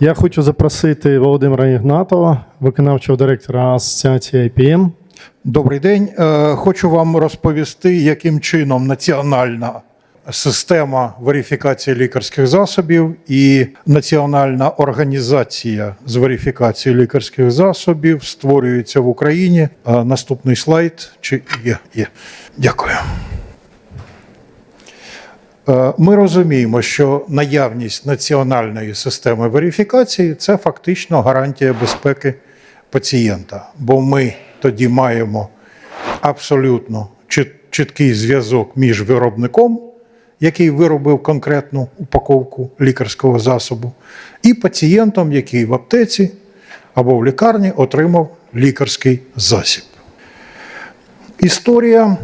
Я хочу запросити Володимира Ігнатова, виконавчого директора Асоціації IPM. Добрий день. Е, Хочу вам розповісти, яким чином національна система верифікації лікарських засобів і національна організація з верифікації лікарських засобів створюється в Україні. Е, Наступний слайд. Чи є? Є. Дякую. Е, Ми розуміємо, що наявність національної системи верифікації це фактично гарантія безпеки пацієнта, бо ми тоді маємо абсолютно чіткий зв'язок між виробником, який виробив конкретну упаковку лікарського засобу, і пацієнтом, який в аптеці або в лікарні отримав лікарський засіб. Історія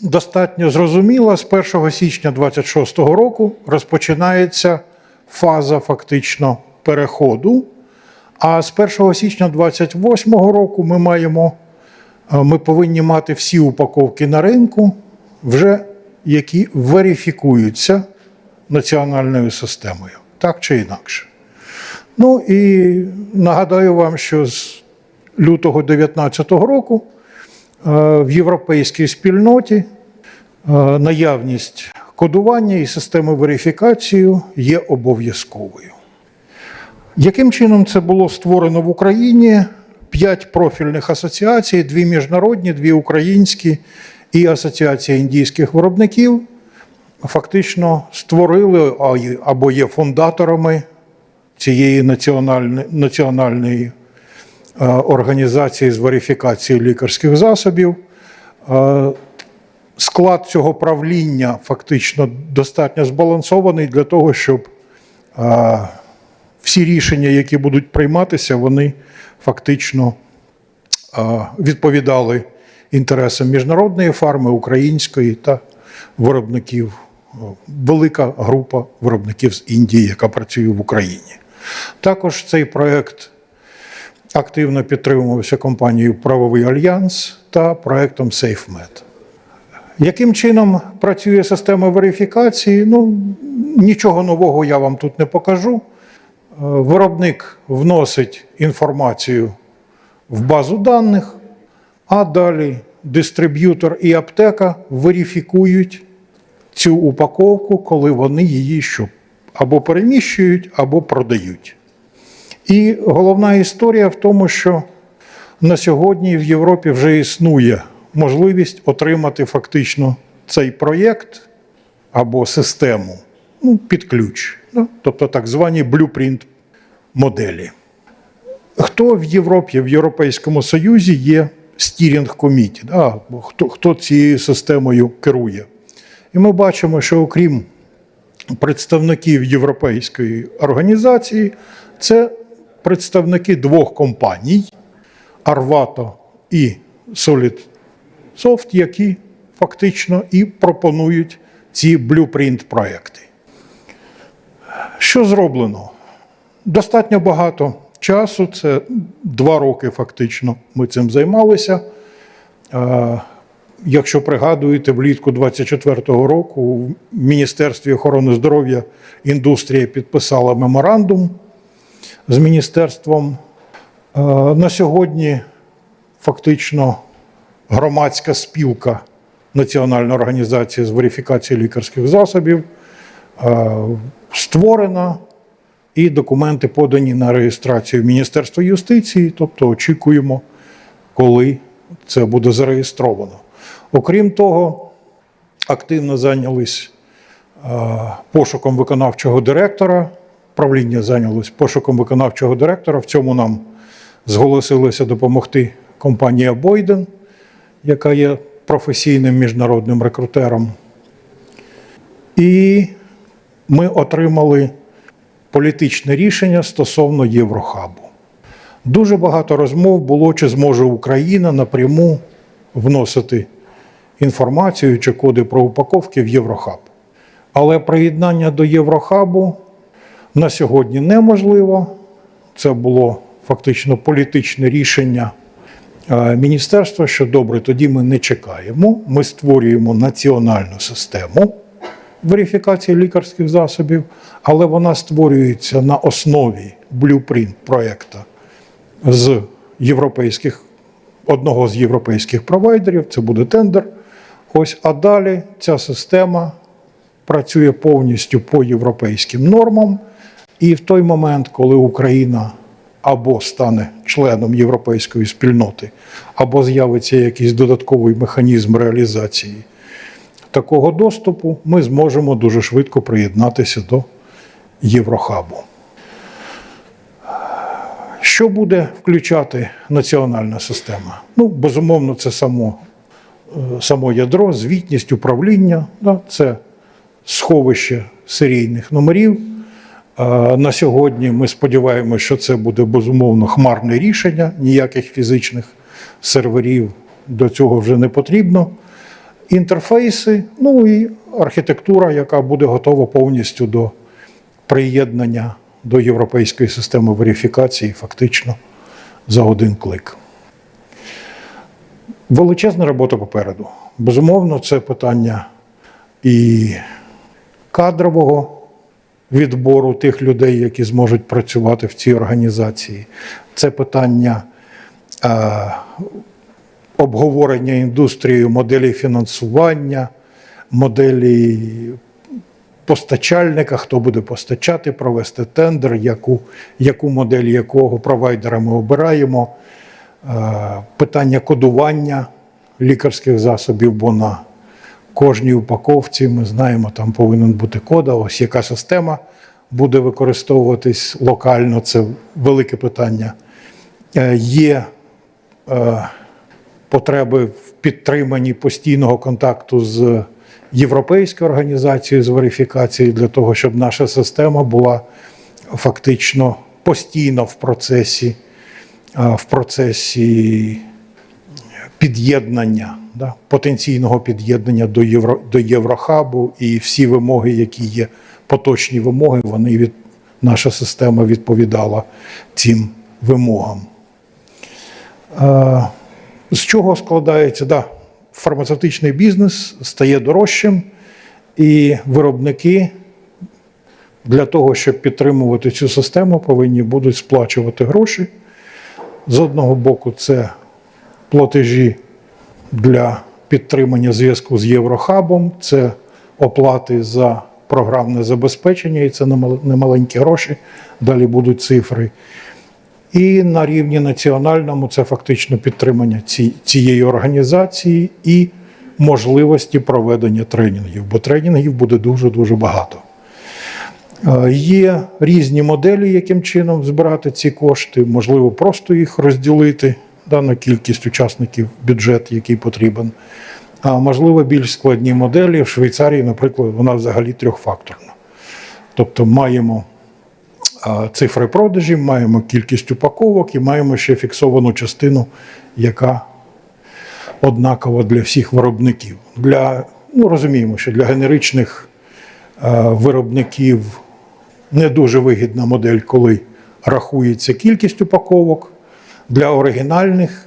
достатньо зрозуміла. З 1 січня 26 року розпочинається фаза фактично переходу. А з 1 січня 28 року ми маємо, е, ми повинні мати всі упаковки на ринку, вже які верифікуються національною системою, так чи інакше. Ну і нагадаю вам, що з лютого 2019 року в європейській спільноті е, наявність кодування і системи верифікації є обов'язковою. Яким чином це було створено в Україні? П'ять профільних асоціацій: дві міжнародні, дві українські і Асоціація індійських виробників фактично створили або є фундаторами цієї національної, національної е, організації з верифікації лікарських засобів. Е, Склад цього правління фактично достатньо збалансований для того, щоб е, всі рішення, які будуть прийматися, вони фактично е, відповідали інтересам міжнародної фарми, української та виробників. е, Велика група виробників з Індії, яка працює в Україні. Також цей проект активно підтримувався компанією Правовий Альянс та проектом SafeMed. Яким чином працює система верифікації? Ну, нічого нового я вам тут не покажу. Е, Виробник вносить інформацію в базу даних, а далі дистриб'ютор і аптека верифікують цю упаковку, коли вони її що або переміщують, або продають. І головна історія в тому, що на сьогодні в Європі вже існує можливість отримати фактично цей проєкт або систему ну, під ключ, ну, тобто так звані блюпринт моделі. Хто в Європі, в Європейському Союзі є стірінг коміті, да, хто, хто цією системою керує? І ми бачимо, що окрім представників Європейської організації, це представники двох компаній Arvato і Solid Soft, які фактично і пропонують ці блюпринт проекти. Що зроблено? Достатньо багато часу, це два роки фактично ми цим займалися. Якщо пригадуєте, влітку 24-го року в Міністерстві охорони здоров'я індустрія підписала меморандум з міністерством. Е, На сьогодні фактично громадська спілка Національна організація з верифікації лікарських засобів е, створена, і документи подані на реєстрацію в Міністерство юстиції, тобто очікуємо, коли це буде зареєстровано. Окрім того, активно зайнялись е, пошуком виконавчого директора. Правління зайнялось пошуком виконавчого директора. В цьому нам зголосилася допомогти компанія Бойден, яка є професійним міжнародним рекрутером. І ми отримали політичне рішення стосовно Єврохабу. Дуже багато розмов було, чи зможе Україна напряму вносити інформацію чи коди про упаковки в Єврохаб. Але приєднання до Єврохабу на сьогодні неможливо. Це було фактично політичне рішення е, міністерства, що добре, тоді ми не чекаємо. Ми створюємо національну систему верифікації лікарських засобів, але вона створюється на основі блюпринт проєкту з європейських, одного з європейських провайдерів, це буде тендер. Ось, а далі ця система працює повністю по європейським нормам. І в той момент, коли Україна або стане членом європейської спільноти, або з'явиться якийсь додатковий механізм реалізації такого доступу, ми зможемо дуже швидко приєднатися до Єврохабу. Що буде включати національна система? Ну, безумовно, це само, е, само ядро, звітність управління, да, це сховище серійних номерів. На сьогодні ми сподіваємося, що це буде безумовно хмарне рішення, ніяких фізичних серверів до цього вже не потрібно. Інтерфейси, ну і архітектура, яка буде готова повністю до приєднання до європейської системи верифікації фактично за один клик. Величезна робота попереду. Безумовно, це питання і кадрового відбору тих людей, які зможуть працювати в цій організації. Це питання е, обговорення індустрією моделі фінансування, моделі постачальника, хто буде постачати, провести тендер, яку, яку модель якого провайдера ми обираємо, Е, питання кодування лікарських засобів, бо на кожній упаковці ми знаємо, там повинен бути код, а ось яка система буде використовуватись локально, це велике питання. Е, Є е, потреби в підтриманні постійного контакту з Європейською організацією з верифікації для того, щоб наша система була фактично постійно в процесі, а, в процесі під'єднання, да, потенційного під'єднання до, Євро, до Єврохабу, і всі вимоги, які є поточні вимоги, вони від, наша система відповідала цим вимогам. Е, З чого складається? Да, фармацевтичний бізнес стає дорожчим, і виробники для того, щоб підтримувати цю систему, повинні будуть сплачувати гроші. З одного боку, це платежі для підтримання зв'язку з Єврохабом, це оплати за програмне забезпечення, і це немаленькі гроші. Далі будуть цифри. І на рівні національному це фактично підтримання ці- цієї організації і можливості проведення тренінгів, бо тренінгів буде дуже-дуже багато. Е, Є різні моделі, яким чином збирати ці кошти, можливо, просто їх розділити да, на кількість учасників бюджет, який потрібен. А можливо, більш складні моделі. В Швейцарії, наприклад, вона взагалі трьохфакторна. Тобто маємо цифри продажів, маємо кількість упаковок і маємо ще фіксовану частину, яка однакова для всіх виробників. Для, ну, розуміємо, що для генеричних виробників не дуже вигідна модель, коли рахується кількість упаковок. Для оригінальних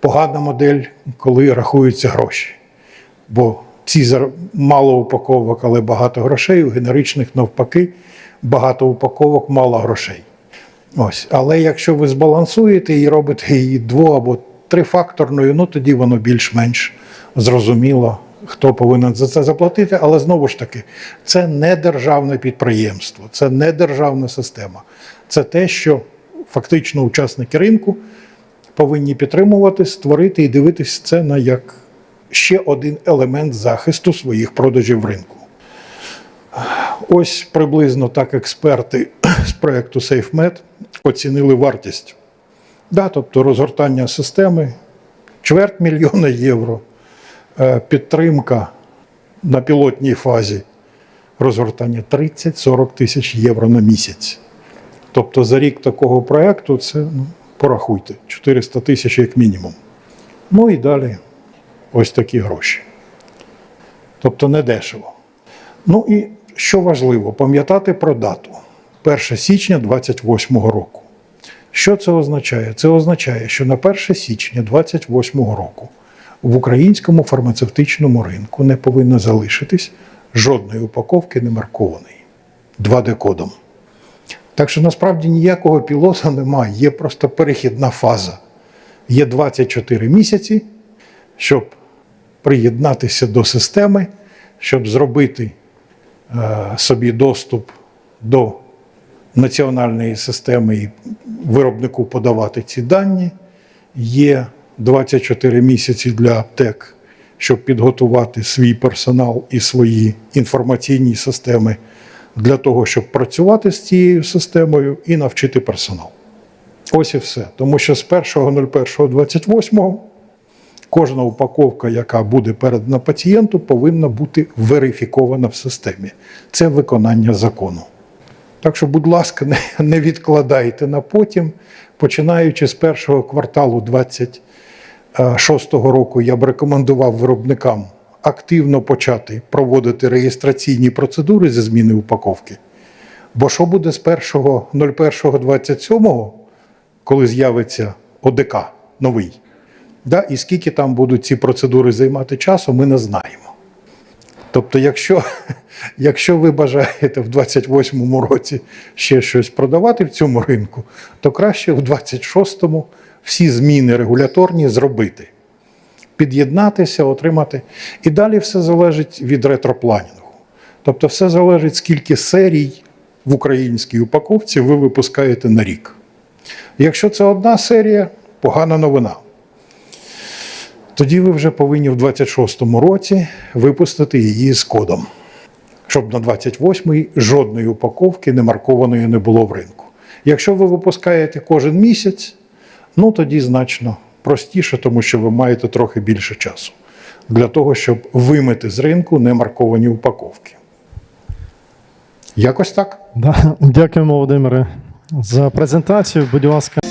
погана модель, коли рахуються гроші. Бо ці мало упаковок, але багато грошей, у генеричних навпаки, багато упаковок, мало грошей. Ось. Але якщо ви збалансуєте і робите її дво- або трифакторною, ну тоді воно більш-менш зрозуміло, хто повинен за це заплатити. Але знову ж таки, це не державне підприємство, це не державна система. Це те, що фактично учасники ринку повинні підтримувати, створити і дивитись це на як ще один елемент захисту своїх продажів ринку. Ось приблизно так експерти з проєкту SafeMed оцінили вартість. Да, тобто розгортання системи чверть мільйона євро, е, підтримка на пілотній фазі розгортання 30-40 тисяч євро на місяць. Тобто за рік такого проєкту це, ну, порахуйте, 400 тисяч як мінімум. Ну і далі ось такі гроші. Тобто не дешево. Ну і що важливо, пам'ятати про дату 1 січня 2028 року. Що це означає? Це означає, що на 1 січня 2028 року в українському фармацевтичному ринку не повинно залишитись жодної упаковки не маркованої 2D-кодом. Так що насправді ніякого пілота немає, є просто перехідна фаза. Є 24 місяці, щоб приєднатися до системи, щоб зробити е, собі доступ до національної системи і виробнику подавати ці дані. Є 24 місяці для аптек, щоб підготувати свій персонал і свої інформаційні системи для того, щоб працювати з цією системою і навчити персонал. Ось і все. Тому що з 1.01.28 кожна упаковка, яка буде передана пацієнту, повинна бути верифікована в системі. Це виконання закону. Так що, будь ласка, не, відкладайте на потім. Починаючи з першого кварталу 2026 року, я б рекомендував виробникам активно почати проводити реєстраційні процедури зі зміни упаковки. Бо що буде з 1.01.27, коли з'явиться ОДК новий? Да? І скільки там будуть ці процедури займати часу, ми не знаємо. Тобто, якщо, якщо ви бажаєте в 28-му році ще щось продавати в цьому ринку, то краще в 26-му всі зміни регуляторні зробити, під'єднатися, отримати. І далі все залежить від ретропланінгу. Тобто, все залежить, скільки серій в українській упаковці ви випускаєте на рік. Якщо це одна серія, погана новина. Тоді ви вже повинні в 26-му році випустити її з кодом, щоб на 28-й жодної упаковки не маркованої не було в ринку. Якщо ви випускаєте кожен місяць, ну тоді значно простіше, тому що ви маєте трохи більше часу для того, щоб вимити з ринку немарковані упаковки. Якось так. Да. Дякуємо, Володимире, за презентацію. Будь ласка.